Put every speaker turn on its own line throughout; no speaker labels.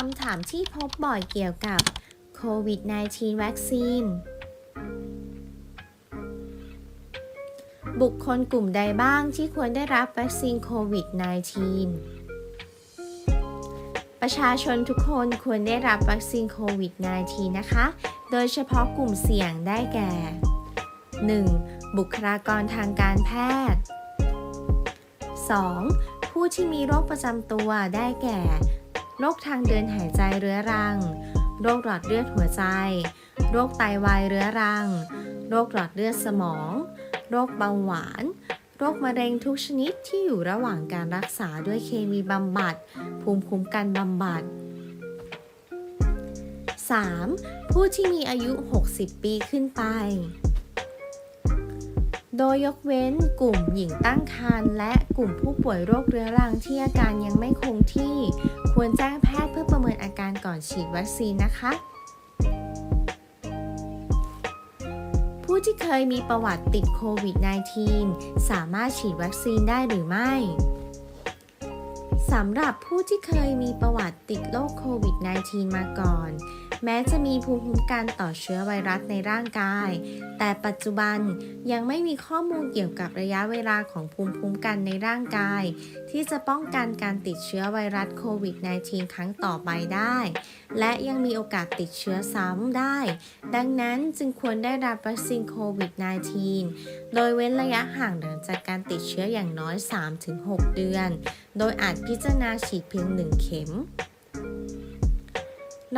คำถามที่พบบ่อยเกี่ยวกับโควิด -19 วัคซีน บุคคลกลุ่มใดบ้างที่ควรได้รับวัคซีนโควิด -19 ประชาชนทุกคนควรได้รับวัคซีนโควิด -19 นะคะ โดยเฉพาะกลุ่มเสี่ยงได้แก่ 1. บุคลากรทางการแพทย์ 2. ผู้ที่มีโรคประจำตัวได้แก่ โรคทางเดินหายใจเรื้อรัง โรคหลอดเลือดหัวใจ โรคไตวายเรื้อรัง โรคหลอดเลือดสมอง โรคเบาหวาน โรคมะเร็งทุกชนิดที่อยู่ระหว่างการรักษาด้วยเคมีบำบัด ภูมิคุ้มกันบำบัด 3. ผู้ที่มีอายุ 60 ปีขึ้นไป โดยยกเว้นกลุ่มหญิงตั้งครรภ์และกลุ่มผู้ป่วยโรคเรื้อรังที่อาการยังไม่คงที่ ควรแจ้งแพทย์เพื่อประเมินอาการก่อนฉีดวัคซีนนะคะ ผู้ที่เคยมีประวัติติดโควิด -19 สามารถฉีดวัคซีนได้หรือไม่สำหรับผู้ที่เคยมีประวัติติดโรคโควิด -19 มาก่อน แม้จะมีภูมิคุ้มกันต่อเชื้อไวรัสในร่างกาย แต่ปัจจุบันยังไม่มีข้อมูลเกี่ยวกับระยะเวลาของภูมิคุ้มกันในร่างกาย ที่จะป้องกันการติดเชื้อไวรัสโควิด -19 ครั้งต่อไปได้ และยังมีโอกาสติดเชื้อซ้ำได้ ดังนั้นจึงควรได้รับวัคซีนโควิด -19 โดยเว้นระยะห่างหลังจากการติดเชื้ออย่างน้อย 3-6 เดือน โดยอาจพิจารณาฉีดเพียง 1 เข็ม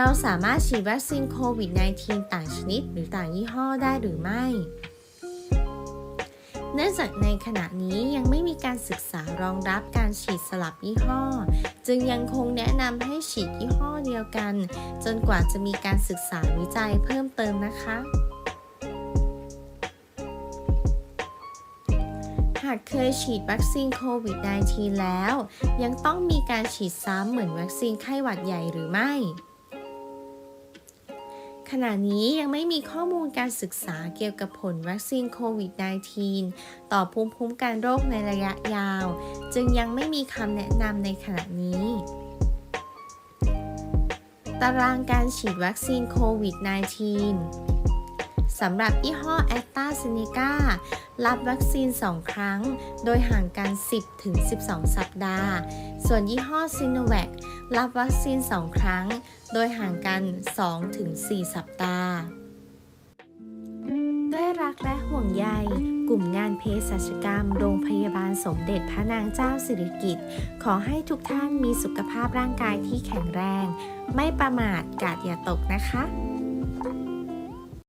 เราสามารถฉีดวัคซีนโควิด -19 ต่างชนิดหรือต่างยี่ห้อได้หรือไม่ เนื่องจากในขณะนี้ยังไม่มีการศึกษารองรับการฉีดสลับยี่ห้อ จึงยังคงแนะนำให้ฉีดยี่ห้อเดียวกัน จนกว่าจะมีการศึกษาวิจัยเพิ่มเติมนะคะหากเคยฉีดวัคซีนโควิด -19 แล้ว ยังต้องมีการฉีดซ้ำเหมือนวัคซีนไข้หวัดใหญ่หรือไม่ ขณะนี้ยังไม่มีข้อมูลการศึกษาเกี่ยวกับผลวัคซีนโควิด -19 ต่อภูมิคุ้มกันโรคในระยะยาว จึงยังไม่มีคำแนะนำในขณะนี้ ตารางการฉีดวัคซีนโควิด -19 สำหรับยี่ห้อแอสตราเซเนการับวัคซีน 2 ครั้ง โดยห่างกัน 10-12 สัปดาห์ ส่วนยี่ห้อซิโนแวครับวัคซีน 2 ครั้ง โดยห่างกัน 2-4 สัปดาห์ ด้วยรักและห่วงใยกลุ่มงานเภสัชกรรม โรงพยาบาลสมเด็จพระนางเจ้าสิริกิติ์ขอให้ทุกท่านมีสุขภาพร่างกายที่แข็งแรง ไม่ประมาทกาดอย่าตกนะคะ